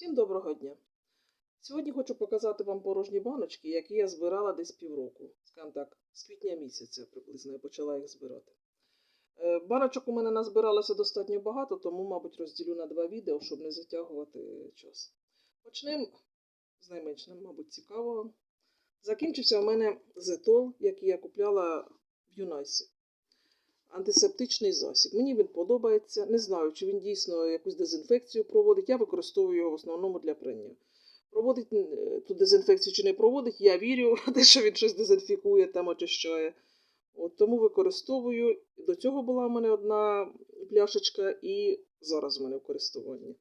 Всім доброго дня! Сьогодні хочу показати вам порожні баночки, які я збирала десь півроку. Скажімо так, з квітня місяця приблизно я почала їх збирати. Е, Баночок у мене назбиралося достатньо багато, тому, мабуть, розділю на два відео, щоб не затягувати час. Почнемо з найменш, нам, мабуть, цікавого. Закінчився у мене зетол, який я купляла в Юнайсі. Антисептичний засіб. Мені він подобається. Не знаю, чи він дійсно якусь дезінфекцію проводить. Я використовую його в основному для прання. Проводить е, ту дезінфекцію чи не проводить, я вірю те, що він щось дезінфікує там очищає. От тому використовую. До цього була в мене одна пляшечка, і зараз в мене в користуванні.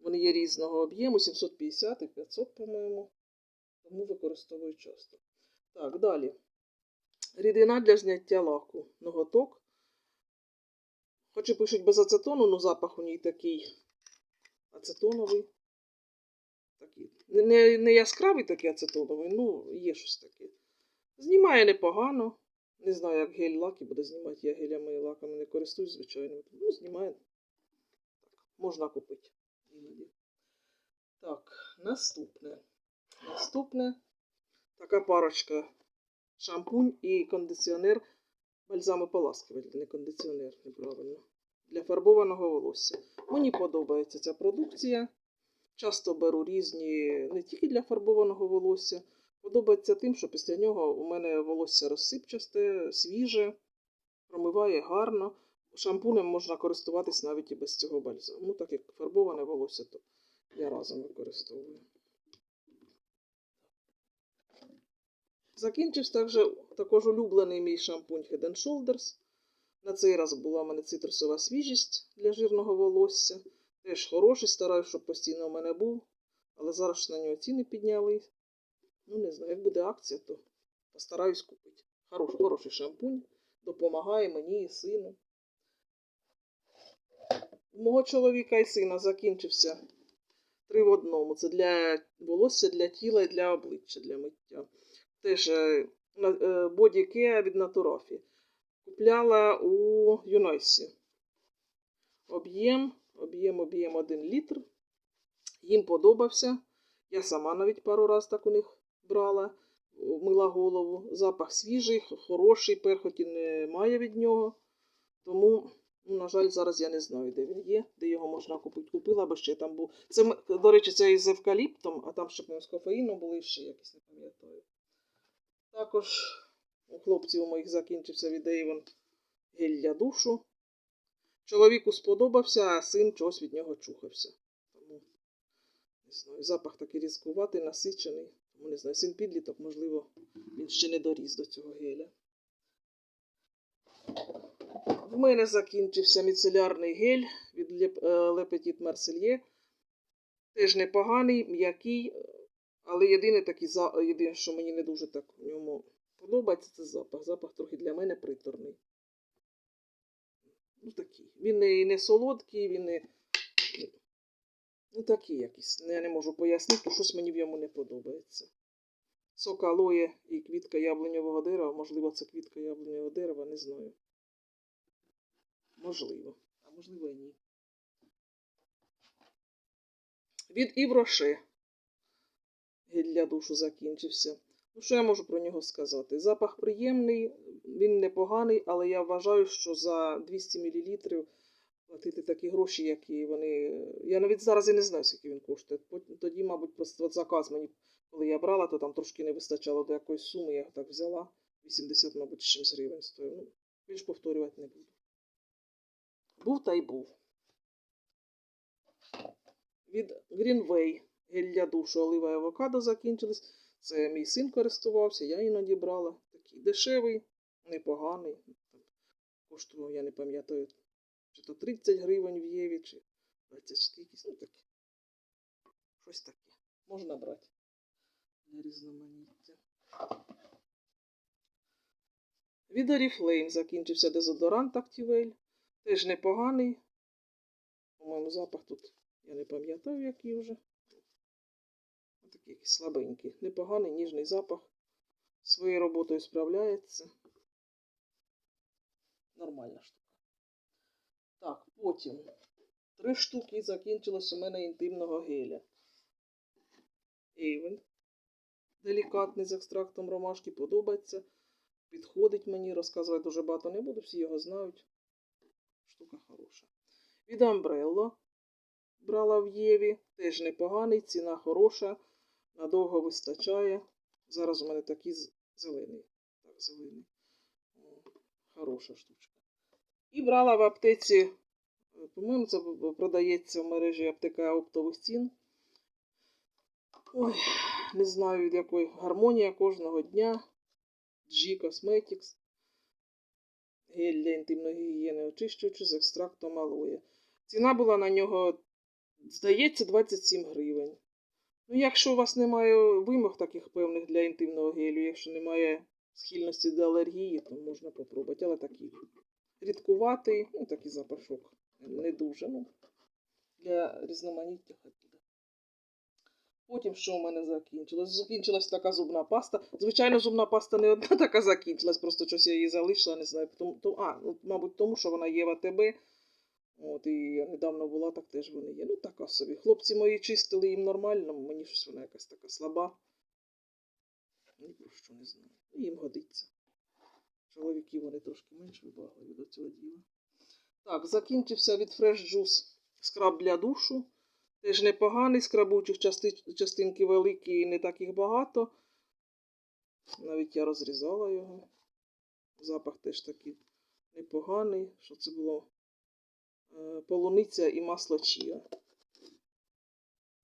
Вони є різного об'єму, 750 і 500, по-моєму. Тому використовую часто. Так, далі. Рідина для зняття лаку. Ноготок. Хоч і пишуть без ацетону, але запах у ній такий ацетоновий. Такий. Не, не, яскравий такий ацетоновий, ну, є щось таке. Знімає непогано. Не знаю, як гель лаки буде знімати. Я гелями і лаками не користуюсь, звичайно. Ну, знімає. Можна купити. іноді. Так, наступне. Наступне така парочка шампунь і кондиціонер бальзамополаскувальний, не кондиціонер, неправильно. Для фарбованого волосся. Мені подобається ця продукція. Часто беру різні не тільки для фарбованого волосся. Подобається тим, що після нього у мене волосся розсипчасте, свіже, промиває гарно. Шампунем можна користуватись навіть і без цього бальзаму. Ну, так як фарбоване волосся, то я разом використовую. Закінчився також, також улюблений мій шампунь Head and Shoulders. На цей раз була в мене цитрусова свіжість для жирного волосся. Теж хороший, стараюсь, щоб постійно у мене був. Але зараз на нього ціни підняли. Ну, не знаю, як буде акція, то постараюсь купити. Хорош, хороший шампунь. Допомагає мені і сину. Мого чоловіка і сина закінчився три в одному. Це для волосся, для тіла і для обличчя, для миття. Теж боді Кеа від Натурофі. Купляла у Юнойсі. Об'єм, об'єм, об'єм 1 літр. Їм подобався. Я сама навіть пару раз так у них брала, мила голову. Запах свіжий, хороший, перхоті немає від нього. Тому, ну, на жаль, зараз я не знаю, де він є, де його можна купити. Купила би ще там був. Це, до речі, це із евкаліптом, а там ще з кофеїном були ще якісь, не пам'ятаю. Також у хлопців моїх закінчився від Avon гель душу. Чоловіку сподобався, а син чогось від нього чухався. Тому, не знаю, запах такий різкуватий, насичений. Тому не знаю, син підліток, можливо, він ще не доріс до цього геля. В мене закінчився міцелярний гель від Le Petit Marseillais. Теж непоганий, м'який. Але єдине, такий, єдине, що мені не дуже так в ньому подобається, це запах. Запах трохи для мене приторний. Ну такий. Він не, не солодкий, він не. Ну, такий якийсь. Я не можу пояснити, щось мені в ньому не подобається. Сок алоє і квітка яблуньового дерева. Можливо, це квітка яблуньового дерева, не знаю. Можливо. А можливо і ні. Від Івроше для душу закінчився. Ну, що я можу про нього сказати? Запах приємний, він непоганий, але я вважаю, що за 200 мл платити такі гроші, які вони. Я навіть зараз і не знаю, скільки він коштує. Тоді, мабуть, просто заказ мені, коли я брала, то там трошки не вистачало до якоїсь суми, я його так взяла. 80, мабуть, чимось гривень стоїть. Ну, більш повторювати не буду. Був та й був. Від Greenway гель душу олива і авокадо закінчились. Це мій син користувався, я іноді брала. Такий дешевий, непоганий. Коштував, я не пам'ятаю, чи то 30 гривень в Єві, чи 20 скількись. Ну таке. Щось таке. Можна брати для різноманіття. Від Oriflame закінчився дезодорант Activale. Теж непоганий. По-моєму, запах тут я не пам'ятаю, який вже. Такий слабенький. Непоганий ніжний запах. Своєю роботою справляється. Нормальна штука. Так, потім Три штуки закінчилось у мене інтимного геля. Ейвен. Делікатний з екстрактом ромашки, подобається. Підходить мені, розказувати дуже багато не буду, всі його знають. Штука хороша. Від Umbrello брала в Єві. Теж непоганий, ціна хороша, надовго вистачає. Зараз у мене такий зелений. Так, зелений. Хороша штучка. І брала в аптеці, е, по-моєму, це продається в мережі аптека оптових цін. Ой, не знаю від якої гармонія кожного дня. G Cosmetics. Гель для інтимної гігієни очищуючи з екстрактом алоє. Ціна була на нього, здається, 27 гривень. Ну, якщо у вас немає вимог таких певних для інтимного гелю, якщо немає схильності до алергії, то можна попробувати. Але такий рідкуватий, ну такий запашок. Не дуже. Ну, для різноманіття хотіла. Потім що у мене закінчилось? Закінчилась така зубна паста. Звичайно, зубна паста не одна така закінчилась, просто щось я її залишила, не знаю. Тому, то, а, ну, мабуть, тому що вона є в АТБ. От, і я недавно була, так теж вони є. Ну, така собі. Хлопці мої чистили їм нормально, мені щось вона якась така слаба. Ні про що не знаю. Ну, Їм годиться. Чоловіки вони трошки менш вибагливі до цього діла. Так, закінчився від Fresh Juice скраб для душу. Теж непоганий, скрабучих части- частинки великі і не так їх багато. Навіть я розрізала його. Запах теж такий непоганий. Що це було? Е, Полуниця і масло чія.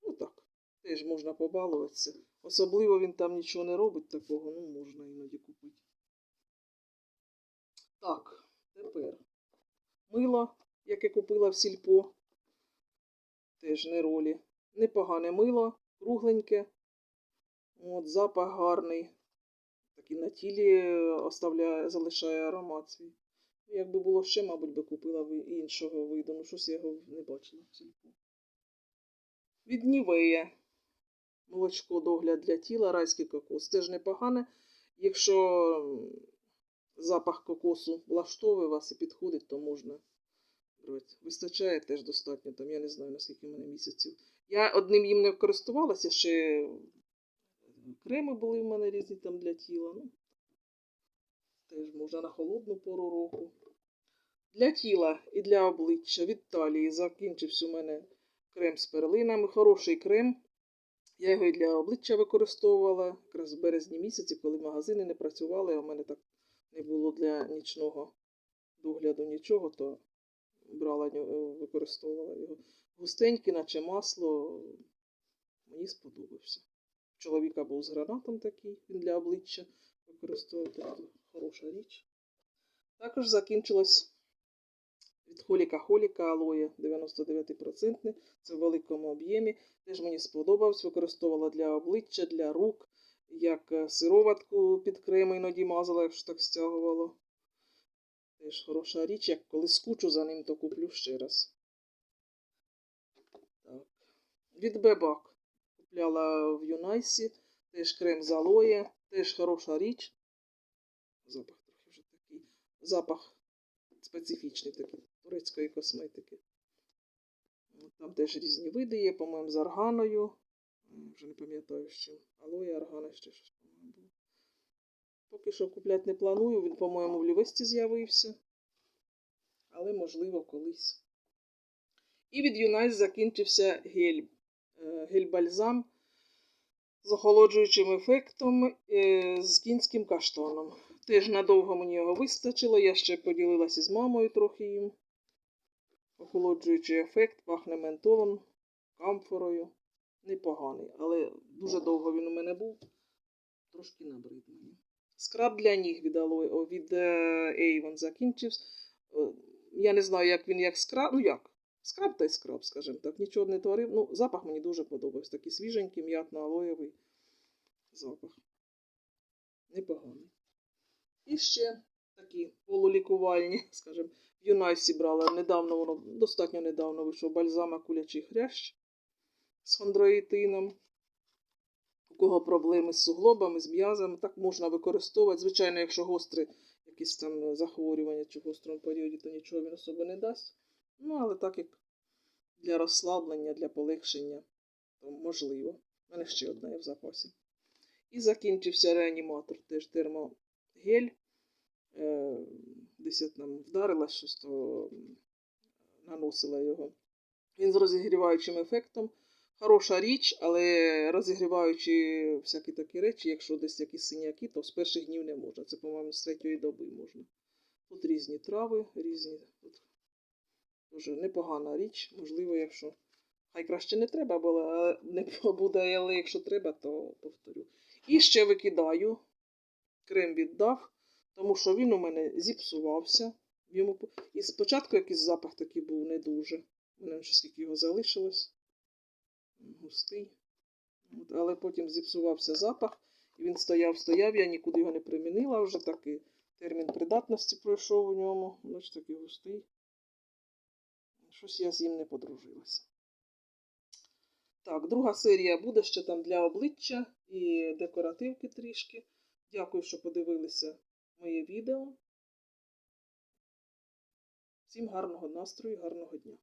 Ну так, теж можна побалуватися. Особливо він там нічого не робить такого, ну можна іноді купити. Так, тепер мило, яке купила в сільпо. Теж не ролі. Непогане мило, кругленьке. От, запах гарний. Такий на тілі оставляє, залишає аромат свій. Якби було ще, мабуть, би купила іншого виду. Ну, щось я його не бачила. Від Нівея. Молочко догляд для тіла, райський кокос. Теж непогане. Якщо запах кокосу влаштовує вас і підходить, то можна. Вистачає теж достатньо, там я не знаю, наскільки в мене місяців. Я одним їм не користувалася, ще креми були в мене різні там для тіла. Ну, теж можна на холодну пору року. Для тіла і для обличчя від талії закінчився у мене крем з перлинами. Хороший крем. Я його і для обличчя використовувала якраз в березні місяці, коли магазини не працювали, а в мене так не було для нічного догляду нічого, то брала е, використовувала його. Густенький, наче масло, мені сподобався. Чоловіка був з гранатом такий, він для обличчя використовувати. Хороша річ. Також закінчилось від холіка холіка алоє 99%. Це в великому об'ємі. Теж мені сподобався. Використовувала для обличчя, для рук, як е, сироватку під крем іноді мазала, якщо так стягувало. Теж хороша річ, як коли скучу за ним, то куплю ще раз. Так. Від Бебак купляла в Юнайсі. Теж крем з алоє, теж хороша річ. Запах трохи вже такий. Запах специфічний такий турецької косметики. Там теж різні види є, по-моєму, з арганою. Вже не пам'ятаю з чим. Алоє, аргана ще щось, по-моєму, було. Поки що купляти не планую, він, по-моєму, в Лівесті з'явився. Але, можливо, колись. І від Юнайс закінчився гель. Е, Гель-бальзам з охолоджуючим ефектом е, з кінським каштаном. Теж надовго мені його вистачило. Я ще поділилася з мамою трохи їм. Охолоджуючий ефект, пахне ментолом, камфорою. Непоганий, але дуже довго він у мене був. Трошки набрид мені. Скраб для ніг від, о, від е, Avon закінчився. Е, Я не знаю, як він як скраб. Ну як? Скраб та й скраб, скажімо так. Нічого не творив. Ну, запах мені дуже подобався. Такий свіженький, м'ятно-алоєвий запах. Непоганий. І ще такі полулікувальні, скажімо, в Юнайсі брала. Недавно воно, достатньо недавно вийшов бальзам кулячий хрящ з хондроїтином. У кого проблеми з суглобами, з м'язами, так можна використовувати. Звичайно, якщо гостре якісь там захворювання чи в гострому періоді, то нічого він особо не дасть. Ну, але так як для розслаблення, для полегшення, то можливо. У мене ще одна є в запасі. І закінчився реаніматор, теж термогель. Десь я там вдарила щось, то наносила його. Він з розігріваючим ефектом. Хороша річ, але розігріваючи всякі такі речі, якщо десь якісь синяки, то з перших днів не можна. Це, по-моєму, з третьої доби можна. Тут різні трави, різні. Тут дуже непогана річ. Можливо, якщо. Хай краще не треба було, не буде, але якщо треба, то повторю. І ще викидаю. Крем віддав, тому що він у мене зіпсувався. Йому... І спочатку якийсь запах такий був не дуже. У мене ще скільки його залишилось. Густий. От, але потім зіпсувався запах, і він стояв, стояв, я нікуди його не примінила вже такий. Термін придатності пройшов у ньому. Бачите, такий густий. Щось я з ним не подружилася. Так, друга серія буде ще там для обличчя і декоративки трішки. Дякую, що подивилися моє відео. Всім гарного настрою, гарного дня.